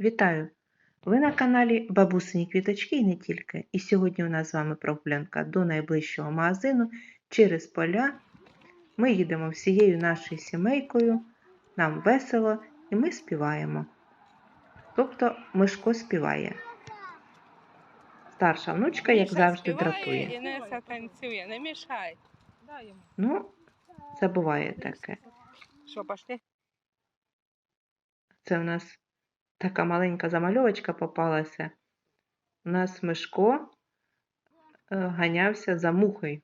Вітаю! Ви на каналі Бабусині Квіточки і не тільки. І сьогодні у нас з вами прогулянка до найближчого магазину через поля. Ми їдемо всією нашою сімейкою, нам весело і ми співаємо. Тобто Мишко співає. Старша внучка, як завжди, дратує. Інеса танцює, не мішай. Ну, це буває таке. Що, пошли? Це в нас така маленька замальовочка попалася. У нас Мишко е, ганявся за мухою,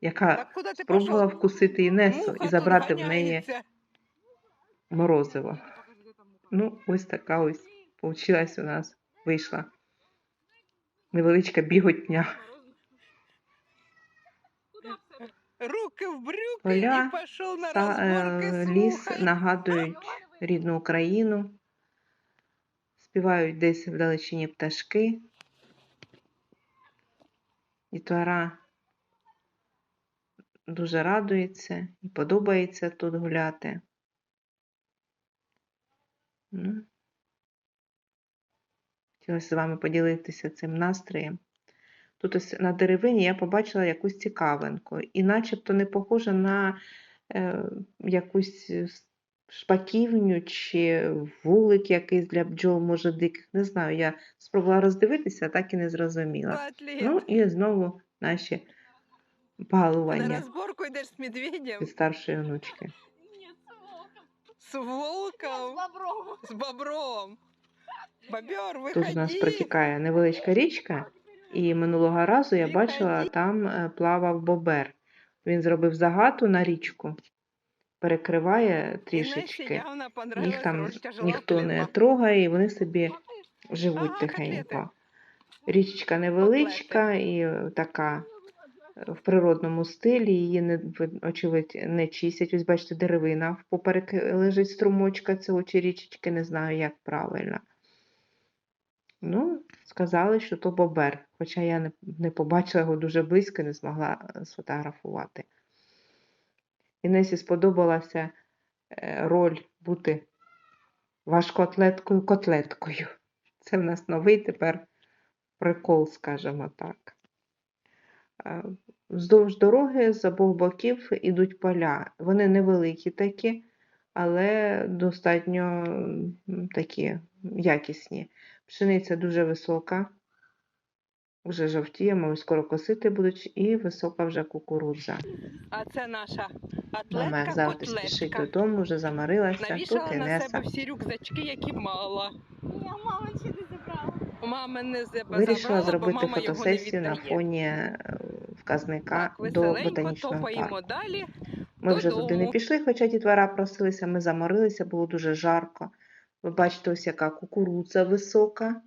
яка спробувала вкусити Інесу і забрати в неї морозиво. Ну, ось така ось получилась у нас вийшла невеличка біготня. Руки в брюки Поля і пішов на Та розборки е, ліс нагадують рідну Україну. Співають десь вдалечині пташки. Дітвора дуже радується і подобається тут гуляти. Ну, хотілося з вами поділитися цим настроєм. Тут на деревині я побачила якусь цікавинку, і начебто не похоже на е, якусь шпаківню чи вулик якийсь для бджол, може диких. Не знаю, я спробувала роздивитися, а так і не зрозуміла. Ну і знову наші на балування розборку йдеш з медведем, від старшої онучки. з волком, з бобром. Бобер, виходи. Тут у нас протікає невеличка річка, і минулого разу я бачила, там е, плавав бобер. Він зробив загату на річку, перекриває трішечки. Їх там ніхто не трогає, і вони собі живуть тихенько. Річечка невеличка і така в природному стилі, її не очевидь не чистять. Ось бачите, деревина впоперек лежить струмочка цього чи річечки, не знаю, як правильно. Ну, сказали, що то бобер, хоча я не, не побачила його дуже близько, не змогла сфотографувати. Інесі сподобалася е, роль бути важкоатлеткою котлеткою. Це в нас новий тепер прикол, скажімо так. Е, Вздовж дороги з обох боків ідуть поля. Вони невеликі такі, але достатньо такі якісні. Пшениця дуже висока, вже жовтіє, мабуть, скоро косити будуть, і висока вже кукурудза. А це наша Мама атлетка завжди спішить додому, вже замарилася. Тут Навішала на себе всі рюкзачки, які мала. Я мама ще не забрала. Мама не забрала, вирішила бо зробити мама його не фотосесію на віддає. фоні е, вказника Так, до веселенько ботанічного топаємо парку. далі. Ми вже туди не додому. пішли, хоча дітвора просилися, ми заморилися, було дуже жарко. Ви бачите, ось яка кукурудза висока.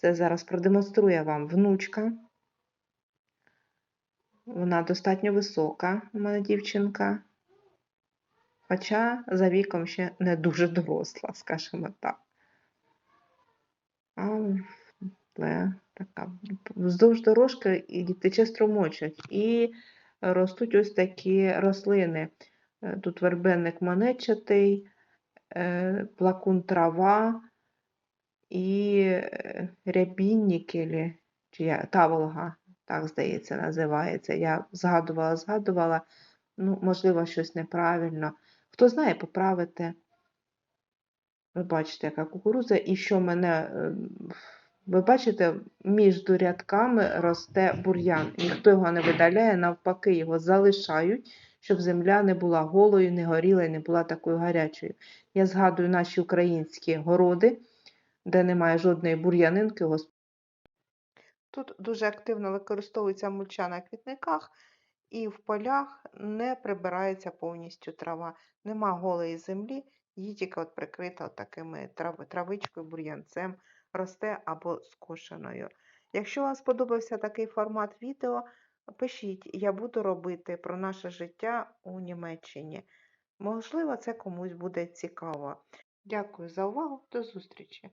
Це зараз продемонструє вам внучка. Вона достатньо висока, у мене дівчинка. Хоча за віком ще не дуже доросла, скажімо так. Але така вздовж дорожки і тече струмочок. І ростуть ось такі рослини. Е, Тут вербенник монетчатий, е, плакун трава і е, рябіннікелі, чи я, таволга, так здається, називається. Я згадувала, згадувала, ну, можливо, щось неправильно. Хто знає, поправите. Ви бачите, яка кукурудза, і що мене. е, Ви бачите, між рядками росте бур'ян. Ніхто його не видаляє, навпаки, його залишають, щоб земля не була голою, не горіла і не була такою гарячою. Я згадую наші українські городи, де немає жодної бур'янинки. Тут дуже активно використовується мульча на квітниках, і в полях не прибирається повністю трава. Нема голої землі, її тільки от прикрита от такими трав- травичкою, бур'янцем, росте або скошеною. Якщо вам сподобався такий формат відео, пишіть, я буду робити про наше життя у Німеччині. Можливо, це комусь буде цікаво. Дякую за увагу, до зустрічі!